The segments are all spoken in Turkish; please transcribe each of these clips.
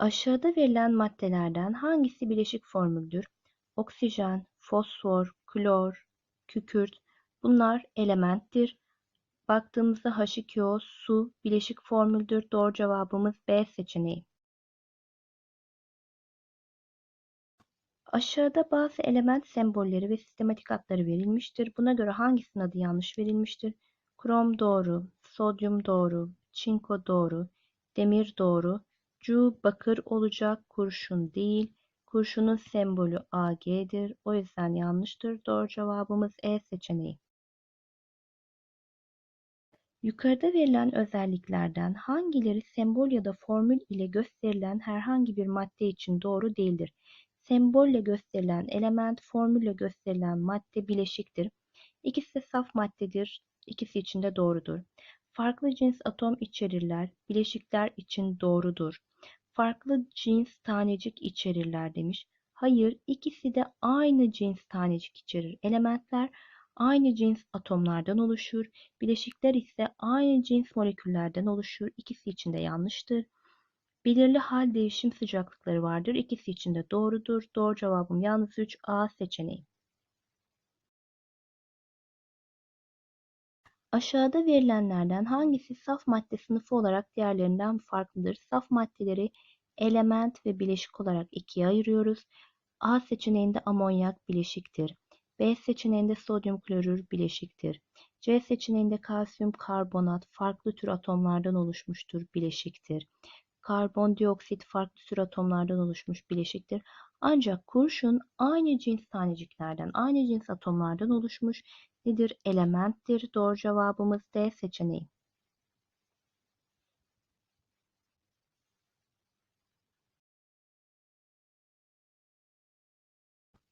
Aşağıda verilen maddelerden hangisi bileşik formüldür? Oksijen, fosfor, klor, kükürt bunlar elementtir. Baktığımızda H2O su bileşik formüldür. Doğru cevabımız B seçeneği. Aşağıda bazı element sembolleri ve sistematik adları verilmiştir. Buna göre hangisinin adı yanlış verilmiştir? Krom doğru, sodyum doğru, çinko doğru, demir doğru, cu bakır olacak, kurşun değil. Kurşunun sembolü Ag'dir. O yüzden yanlıştır. Doğru cevabımız E seçeneği. Yukarıda verilen özelliklerden hangileri sembol ya da formül ile gösterilen herhangi bir madde için doğru değildir? Sembolle gösterilen element, formülle gösterilen madde bileşiktir. İkisi de saf maddedir. İkisi için de doğrudur. Farklı cins atom içerirler. Bileşikler için doğrudur. Farklı cins tanecik içerirler demiş. Hayır, ikisi de aynı cins tanecik içerir. Elementler aynı cins atomlardan oluşur. Bileşikler ise aynı cins moleküllerden oluşur. İkisi için de yanlıştır. Belirli hal değişim sıcaklıkları vardır. İkisi için de doğrudur. Doğru cevabım yalnız 3A seçeneği. Aşağıda verilenlerden hangisi saf madde sınıfı olarak diğerlerinden farklıdır? Saf maddeleri element ve bileşik olarak ikiye ayırıyoruz. A seçeneğinde amonyak bileşiktir. B seçeneğinde sodyum klorür bileşiktir. C seçeneğinde kalsiyum karbonat farklı tür atomlardan oluşmuştur bileşiktir. Karbondioksit farklı tür atomlardan oluşmuş bileşiktir. Ancak kurşun aynı cins taneciklerden, aynı cins atomlardan oluşmuş nedir? Elementtir. Doğru cevabımız D seçeneği.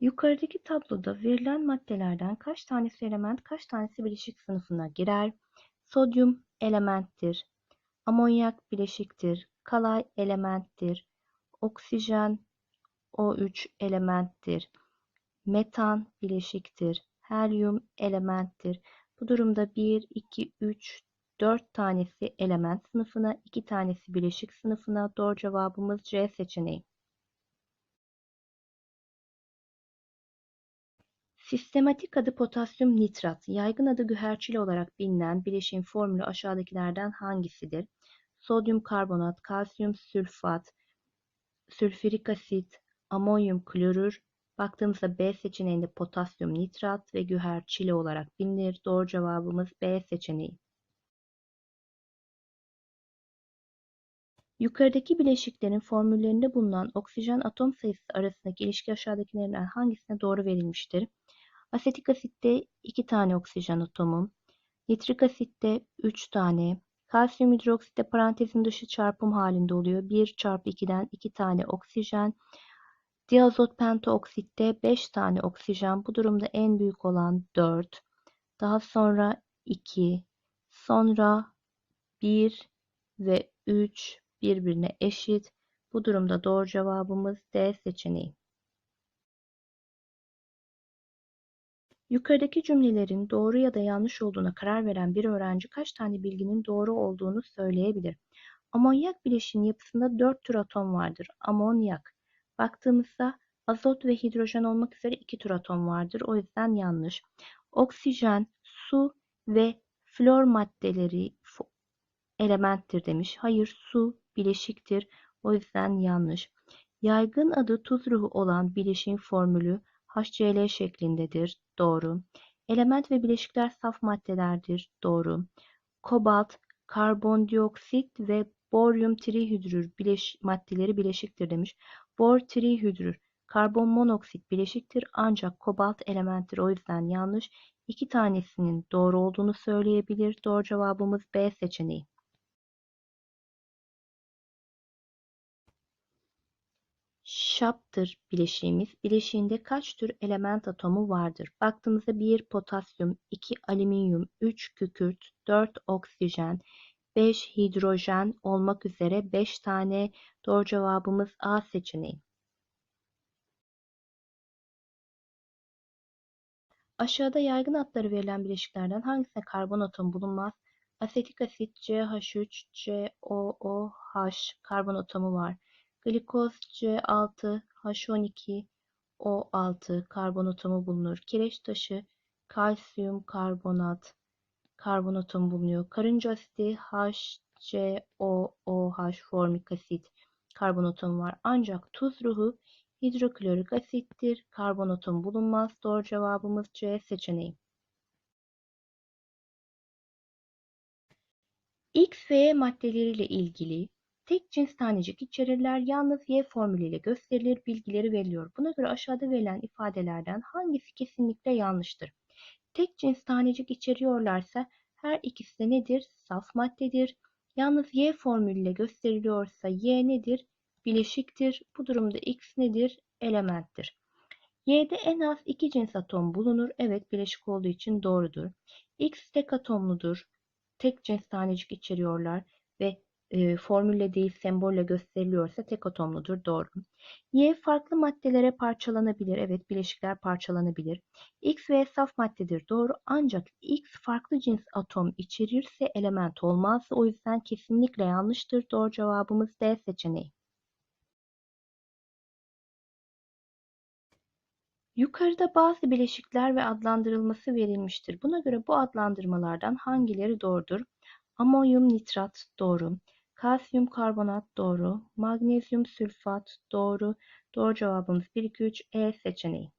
Yukarıdaki tabloda verilen maddelerden kaç tanesi element, kaç tanesi bileşik sınıfına girer? Sodyum elementtir. Amonyak bileşiktir. Kalay elementtir. Oksijen O3 elementtir. Metan bileşiktir. Helyum elementtir. Bu durumda 1, 2, 3, 4 tanesi element sınıfına, 2 tanesi bileşik sınıfına. Doğru cevabımız C seçeneği. Sistematik adı potasyum nitrat, yaygın adı güherçili olarak bilinen bileşiğin formülü aşağıdakilerden hangisidir? Sodyum karbonat, kalsiyum sülfat, sülfürik asit, amonyum klorür. Baktığımızda B seçeneğinde potasyum nitrat ve güherçili olarak bilinir. Doğru cevabımız B seçeneği. Yukarıdaki bileşiklerin formüllerinde bulunan oksijen atom sayısı arasındaki ilişki aşağıdakilerden hangisine doğru verilmiştir? Asetik asitte 2 tane oksijen atomu, nitrik asitte 3 tane, kalsiyum hidroksitte parantezin dışı çarpım halinde oluyor. 1 çarpı 2'den 2 tane oksijen, diazot pentooksitte 5 tane oksijen. Bu durumda en büyük olan 4. Daha sonra 2, sonra 1 ve 3 birbirine eşit. Bu durumda doğru cevabımız D seçeneği. Yukarıdaki cümlelerin doğru ya da yanlış olduğuna karar veren bir öğrenci kaç tane bilginin doğru olduğunu söyleyebilir? Amonyak bileşiğinin yapısında dört tür atom vardır. Amonyak. Baktığımızda azot ve hidrojen olmak üzere iki tür atom vardır. O yüzden yanlış. Oksijen, su ve flor maddeleri elementtir demiş. Hayır, su bileşiktir. O yüzden yanlış. Yaygın adı tuz ruhu olan bileşiğin formülü HCl şeklindedir. Doğru. Element ve bileşikler saf maddelerdir. Doğru. Kobalt, karbondioksit ve boryum trihidrür bileş maddeleri bileşiktir demiş. Bor trihidrür, karbon monoksit bileşiktir ancak kobalt elementtir. O yüzden yanlış. İki tanesinin doğru olduğunu söyleyebilir. Doğru cevabımız B seçeneği. Şaptır bileşiğimiz. Bileşiğinde kaç tür element atomu vardır? Baktığımızda 1 potasyum, 2 alüminyum, 3 kükürt, 4 oksijen, 5 hidrojen olmak üzere 5 tane doğru cevabımız A seçeneği. Aşağıda yaygın adları verilen bileşiklerden hangisinde karbon atomu bulunmaz? Asetik asit CH3, COOH karbon atomu var. Glikoz C6, H12, O6 karbon atomu bulunur. Kireç taşı, kalsiyum karbonat, karbon atomu bulunuyor. Karınca asidi HCOOH formik asit karbon atomu var. Ancak tuz ruhu hidroklorik asittir. Karbon atomu bulunmaz. Doğru cevabımız C seçeneği. X ve Y maddeleriyle ilgili tek cins tanecik içerirler. Yalnız Y formülüyle gösterilir. Bilgileri veriliyor. Buna göre aşağıda verilen ifadelerden hangisi kesinlikle yanlıştır? Tek cins tanecik içeriyorlarsa her ikisi de nedir? Saf maddedir. Yalnız Y formülüyle gösteriliyorsa Y nedir? Bileşiktir. Bu durumda X nedir? Elementtir. Y'de en az iki cins atom bulunur. Evet bileşik olduğu için doğrudur. X tek atomludur. Tek cins tanecik içeriyorlar ve e, formülle değil sembolle gösteriliyorsa tek atomludur. Doğru. Y farklı maddelere parçalanabilir. Evet bileşikler parçalanabilir. X ve saf maddedir. Doğru. Ancak X farklı cins atom içerirse element olmaz. O yüzden kesinlikle yanlıştır. Doğru cevabımız D seçeneği. Yukarıda bazı bileşikler ve adlandırılması verilmiştir. Buna göre bu adlandırmalardan hangileri doğrudur? Amonyum nitrat doğru. Kalsiyum karbonat doğru. Magnezyum sülfat doğru. Doğru cevabımız 1, 2, 3 E seçeneği.